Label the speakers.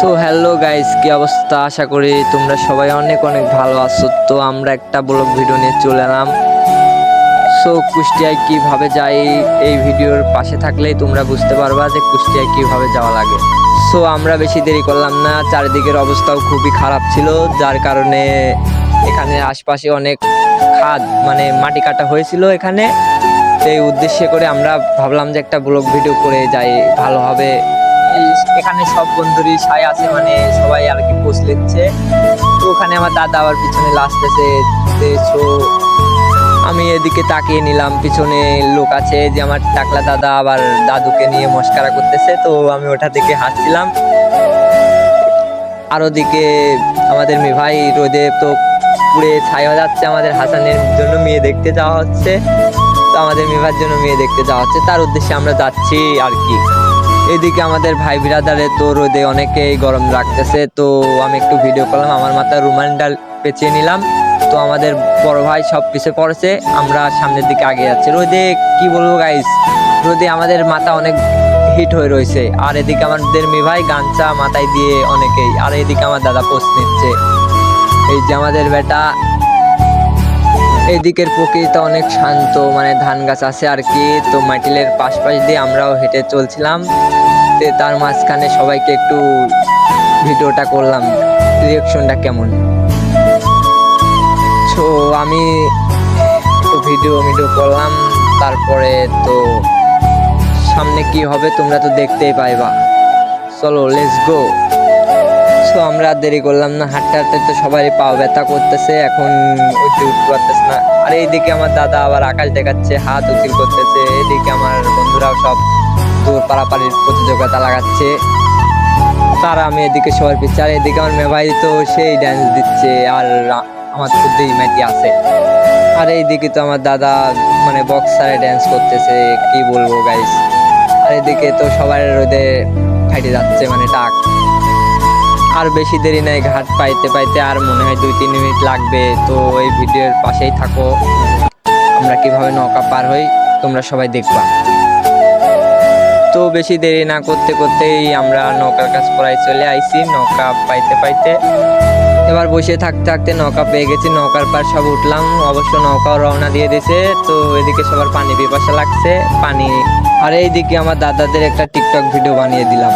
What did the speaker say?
Speaker 1: So hello guys, কি অবস্থা? আশা করি তোমরা সবাই অনেক অনেক ভালো আছো। তো আমরা একটা ব্লগ ভিডিও নিয়ে চলে এলাম। সো কুষ্টিয়ায় কীভাবে যাই এই ভিডিওর পাশে থাকলেই তোমরা বুঝতে পারবা যে কুষ্টিয়ায় কীভাবে যাওয়া লাগে। সো আমরা বেশি দেরি করলাম না, চারিদিকের অবস্থাও খুবই খারাপ ছিল, যার কারণে এখানে আশপাশে অনেক খাদ মানে মাটি কাটা হয়েছিল এখানে। এই উদ্দেশ্যে করে আমরা ভাবলাম যে একটা ব্লগ ভিডিও করে যাই, ভালো হবে এখানে সব বন্ধুরই সাই আছে মানে সবাই আর কি পোস্ট লিখছে তো ওখানে আমার দাদা আবার পিছনে লাস্টেছে সো আমি এদিকে তাকিয়ে নিলাম, পিছনে লোক আছে যে আমার টাকলা দাদা আবার দাদুকে নিয়ে মস্কারা করতেছে, তো আমি ওটা থেকে হাসছিলাম। আর ওদিকে আমাদের মেয়ে ভাই রোদে তো পুড়ে ছাই যাচ্ছে, আমাদের হাসানের জন্য মেয়ে দেখতে যাওয়া হচ্ছে। তো আমাদের মেয়ের জন্য মেয়ে দেখতে যাওয়া হচ্ছে, তার উদ্দেশ্যে আমরা যাচ্ছি আর কি। এদিকে আমাদের ভাই বিরাদারে তো রোদে অনেকেই গরম রাখতেছে, তো আমি একটু ভিডিও করলাম, আমার মাথায় রুমাল ডাল পেঁচিয়ে নিলাম। তো আমাদের বড় ভাই সব পিছে পড়েছে আমরা সামনের দিকে আগে যাচ্ছি। রোদে কি বলব গাইস রোদে আমাদের মাথা অনেক হিট হয়ে রয়েছে। আর এদিকে আমাদের মেয়ে ভাই গাঞ্চা মাথায় দিয়ে অনেকেই, আর এদিকে আমার দাদা পোস্ট নিচ্ছে। এই যে আমাদের বেটা এদিকের প্রকৃতিটা অনেক শান্ত মানে ধান গাছ আছে আর কি। তো মাটিলের পাশ পাশ দিয়ে আমরাও হেঁটে চলছিলাম। তে তার মাঝখানে সবাইকে একটু ভিডিওটা করলাম রিয়েকশনটা কেমন? তো আমি একটু ভিডিও ভিডিও করলাম, তারপরে তো সামনে কি হবে তোমরা তো দেখতেই পাইবা। চলো লেটস গো সো আমরা আর দেরি করলাম না, হাঁটতে হাঁটতে তো সবাই পা ব্যথা করতেছে, এখন উঠতে উঠতে পারতেছে না। আর এইদিকে আমার দাদা আবার আকাশ দেখাচ্ছে, হাত উচিল করতেছে এদিকে আমার বন্ধুরাও সব দূর পাড়াপাড়ির প্রতিযোগিতা লাগাচ্ছে। তার আমি এদিকে সবার পিছিয়ে আর এদিকে আমার মেয়ে তো সেই ড্যান্স দিচ্ছে, আর আমার তো দুই ম্যাটি আছে। আর এইদিকে তো আমার দাদা মানে বক্সারে ড্যান্স করতেছে, কি বলব গাইস আর এদিকে তো সবার রোদে ফাইটে যাচ্ছে মানে টাক আর বেশি দেরি নাই, ঘাট পাইতে পাইতে আর মনে হয় দুই, তিন মিনিট লাগবে। তো এই ভিডিওর পাশেই থাকো। আমরা কীভাবে নৌকা পার হই, তোমরা সবাই দেখবা। তো বেশি দেরি না করতে করতেই আমরা নৌকার কাজ প্রায় চলে আইছি, নৌকা পাইতে পাইতে। এবার বসে থাকতে থাকতে নৌকা পেয়ে গেছি, নৌকার পার সব উঠলাম। অবশ্য নৌকাও রওনা দিয়ে দিছে তো এদিকে সবার পানি পিপাসা লাগছে, পানি আর এইদিকে আমার দাদাদের একটা টিকটক ভিডিও বানিয়ে দিলাম।